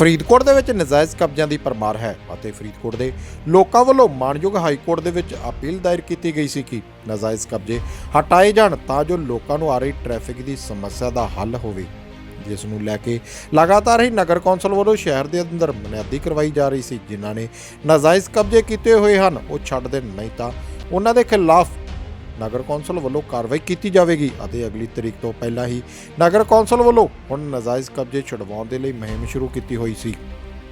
ਫਰੀਦਕੋਟ ਦੇ ਵਿੱਚ ਨਜਾਇਜ਼ ਕਬਜ਼ਿਆਂ ਦੀ ਪਰਮਾਰ ਹੈ ਅਤੇ ਫਰੀਦਕੋਟ ਦੇ ਲੋਕਾਂ ਵੱਲੋਂ ਮਾਣਯੋਗ ਹਾਈ ਕੋਰਟ ਦੇ ਵਿੱਚ ਅਪੀਲ ਦਾਇਰ ਕੀਤੀ ਗਈ ਸੀ ਕਿ ਨਜਾਇਜ਼ ਕਬਜ਼ੇ ਹਟਾਏ ਜਾਣ ਤਾਂ ਜੋ ਲੋਕਾਂ ਨੂੰ ਆ ਰਹੀ ਟ੍ਰੈਫਿਕ ਦੀ ਸਮੱਸਿਆ ਦਾ ਹੱਲ ਹੋਵੇ। ਜਿਸ ਨੂੰ ਲੈ ਕੇ ਲਗਾਤਾਰ ਹੀ ਨਗਰ ਕੌਂਸਲ ਵੱਲੋਂ ਸ਼ਹਿਰ ਦੇ ਅੰਦਰ ਬੁਨਿਆਦੀ ਕਰਵਾਈ ਜਾ ਰਹੀ ਸੀ। ਜਿਨ੍ਹਾਂ ਨੇ ਨਾਜਾਇਜ਼ ਕਬਜ਼ੇ ਕੀਤੇ ਹੋਏ ਹਨ, ਉਹ ਛੱਡ ਦੇਣ ਨਹੀਂ ਤਾਂ ਉਹਨਾਂ ਦੇ ਖਿਲਾਫ ਨਗਰ ਕੌਂਸਲ ਵੱਲੋਂ ਕਾਰਵਾਈ ਕੀਤੀ ਜਾਵੇਗੀ ਅਤੇ ਅਗਲੀ ਤਰੀਕ ਤੋਂ ਪਹਿਲਾਂ ਹੀ ਨਗਰ ਕੌਂਸਲ ਵੱਲੋਂ ਹੁਣ ਨਾਜਾਇਜ਼ ਕਬਜ਼ੇ ਛੁਡਵਾਉਣ ਦੇ ਲਈ ਮੁਹਿੰਮ ਸ਼ੁਰੂ ਕੀਤੀ ਹੋਈ ਸੀ।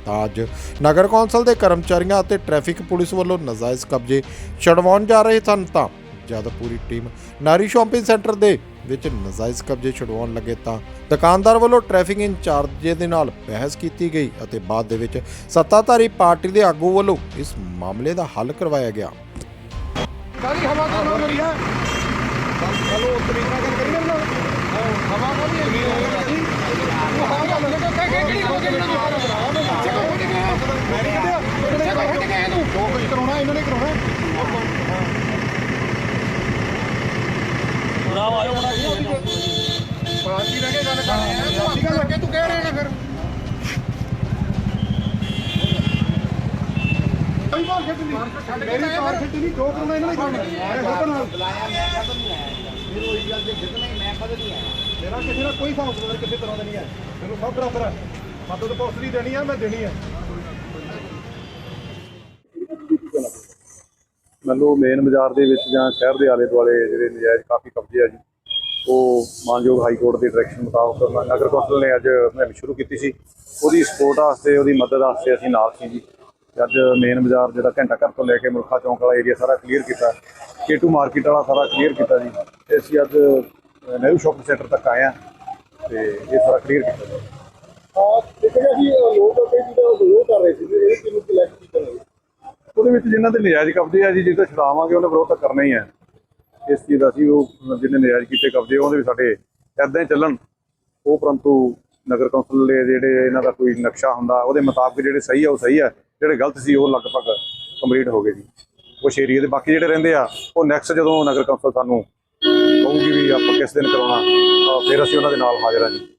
ਤਾਂ ਅੱਜ ਨਗਰ ਕੌਂਸਲ ਦੇ ਕਰਮਚਾਰੀਆਂ ਅਤੇ ਟ੍ਰੈਫਿਕ ਪੁਲਿਸ ਵੱਲੋਂ ਨਾਜਾਇਜ਼ ਕਬਜ਼ੇ ਛੁਡਵਾਉਣ ਜਾ ਰਹੇ ਸਨ ਤਾਂ ਜਦ ਪੂਰੀ ਟੀਮ ਨਾਰੀ ਸ਼ਾਪਿੰਗ ਸੈਂਟਰ ਦੇ ਵਿੱਚ ਨਜਾਇਜ਼ ਕਬਜ਼ੇ ਛੁਡਵਾਉਣ ਲੱਗੇ ਤਾਂ ਦੁਕਾਨਦਾਰ ਵੱਲੋਂ ਟ੍ਰੈਫਿਕ ਇੰਚਾਰਜ ਦੇ ਨਾਲ ਬਹਿਸ ਕੀਤੀ ਗਈ ਅਤੇ ਬਾਅਦ ਦੇ ਵਿੱਚ ਸੱਤਾਧਾਰੀ ਪਾਰਟੀ ਦੇ ਆਗੂ ਵੱਲੋਂ ਇਸ ਮਾਮਲੇ ਦਾ ਹੱਲ ਕਰਵਾਇਆ ਗਿਆ। ਰਹੀ ਹੈ ਚਲੋ ਤਰੀਕੇ ਨਾਲ ਗੱਲ ਕਰੀ ਨਾ ਹਵਾ ਕਾ ਵੀ ਹੈ ਉਹ ਹਵਾ ਦਾ ਲੱਗਾ ਕਿਹੜੀ ਹੋ ਗਈ ਮੈਨੂੰ ਪਿੱਛੇ ਕੋ ਹਟ ਗਿਆ ਮੈਂ ਨਹੀਂ ਕੱਢਿਆ ਪਿੱਛੇ ਕੋ ਹਟ ਗਿਆ ਇਹਨੂੰ ਜੋ ਕੁਝ ਕਰਾਉਣਾ ਇਹਨਾਂ ਨੇ ਕਰਾਉਣਾ ਬਾਕੀ ਰਹਿ ਕੇ ਗੱਲ ਕਰਨੀ ਹੈ ਤੂੰ ਆਪੀ ਕਰਕੇ ਤੂੰ ਕਹਿ ਰਿਹਾ ਨਾ ਫਿਰ ਕੋਈ ਬਾਤ ਛੱਡ ਨਹੀਂ। ਮੇਰੀ ਕਾਰ ਛੱਡੀ ਨਹੀਂ ਜੋ ਕਰਨਾ ਇਹਨਾਂ ਨੇ ਕਰਨਾ। ਮੈਂ ਹੁਕਮ ਨਾਲ ਮੇਰਾ ਕਿਸੇ ਨਾਲ ਕੋਈ ਹਿਸਾਬ ਕਿਤਾਬ ਕਿਸੇ ਤਰ੍ਹਾਂ ਦਾ ਨਹੀਂ ਹੈ। ਮੈਨੂੰ ਸਭ ਬਰਾਬਰ ਹੈ। ਮਦਦ ਪੁਲਿਸ ਦੀ ਦੇਣੀ ਹੈ ਮੈਂ ਦੇਣੀ ਹੈ। ਮੰਨੋ ਮੇਨ ਬਾਜ਼ਾਰ ਦੇ ਵਿੱਚ ਜਾਂ ਸ਼ਹਿਰ ਦੇ ਆਲੇ ਦੁਆਲੇ ਜਿਹੜੇ ਨਜਾਇਜ਼ ਕਾਫੀ ਕਬਜ਼ੇ ਆ ਜੀ ਉਹ ਮਾਨਯੋਗ ਹਾਈ ਕੋਰਟ ਦੀ ਡਾਇਰੈਕਸ਼ਨ ਮੁਤਾਬਕ ਨਗਰ ਕੌਂਸਲ ਨੇ ਅੱਜ ਮੁਹਿੰਮ ਸ਼ੁਰੂ ਕੀਤੀ ਸੀ। ਉਹਦੀ ਸਪੋਰਟ ਵਾਸਤੇ ਉਹਦੀ ਮਦਦ ਵਾਸਤੇ ਅਸੀਂ ਨਾਲ ਸੀ ਜੀ। ਅੱਜ ਮੇਨ ਬਾਜ਼ਾਰ ਜਿਹੜਾ ਘੰਟਾ ਘਰ ਤੋਂ ਲੈ ਕੇ ਮੁਲਖਾ ਚੌਂਕ ਵਾਲਾ ਏਰੀਆ ਸਾਰਾ ਕਲੀਅਰ ਕੀਤਾ। ਕੇਟੂ ਮਾਰਕੀਟ ਵਾਲਾ ਸਾਰਾ ਕਲੀਅਰ ਕੀਤਾ ਜੀ। ਤੇ ਅਸੀਂ ਅੱਜ ਨਹਿਰੂ ਸ਼ਾਪਿੰਗ ਸੈਂਟਰ ਤੱਕ ਆਏ ਆ ਤੇ ਇਹ ਸਾਰਾ ਕਲੀਅਰ ਕੀਤਾ ਜੀ। ਹਾਂ ਦੇਖਿਆ ਜੀ ਲੋਕ ਅੱਗੇ ਜਿਹੜਾ ਵਿਰੋਧ ਕਰ ਰਹੇ ਸੀ ਇਹ ਕਿਹਨੂੰ ਸਿਲੈਕਟ ਕੀਤਾ ਉਹਦੇ ਵਿੱਚ ਜਿਨ੍ਹਾਂ ਦੇ ਨਜਾਇਜ਼ ਕਬਜ਼ੇ ਆ ਜੀ ਜਿੱਦਾਂ ਛਡਾਵਾਂਗੇ ਉਹਨੇ ਵਿਰੋਧ ਤਾਂ ਕਰਨਾ ਹੀ ਹੈ ਇਸ ਚੀਜ਼ ਦਾ ਅਸੀਂ ਉਹ ਜਿਹਨੇ ਨਜਾਇਜ਼ ਕੀਤੇ ਕਬਜ਼ੇ ਉਹਦੇ ਵੀ ਸਾਡੇ ਐਦਾਂ ਹੀ ਚੱਲਣ। ਉਹ ਪਰੰਤੂ ਨਗਰ ਕੌਂਸਲ ਦੇ ਜਿਹੜੇ ਇਹਨਾਂ ਦਾ ਕੋਈ ਨਕਸ਼ਾ ਹੁੰਦਾ ਉਹਦੇ ਮੁਤਾਬਕ ਜਿਹੜੇ ਸਹੀ ਆ ਉਹ ਸਹੀ ਆ। ਜਿਹੜੇ ਗਲਤ ਸੀ ਉਹ ਲਗਭਗ ਕੰਪਲੀਟ ਹੋ ਗਏ ਜੀ। ਕੁਛ ਏਰੀਆ ਦੇ ਬਾਕੀ ਜਿਹੜੇ ਰਹਿੰਦੇ ਆ, ਉਹ ਨੈਕਸਟ ਜਦੋਂ ਨਗਰ ਕੌਂਸਲ ਸਾਨੂੰ ਕਹੂਗੀ ਵੀ ਆਪਾਂ ਕਿਸ ਦਿਨ ਕਰਾਉਣਾ, ਤਾਂ ਫਿਰ ਅਸੀਂ ਉਹਨਾਂ ਦੇ ਨਾਲ ਹਾਜ਼ਰ ਹਾਂ ਜੀ।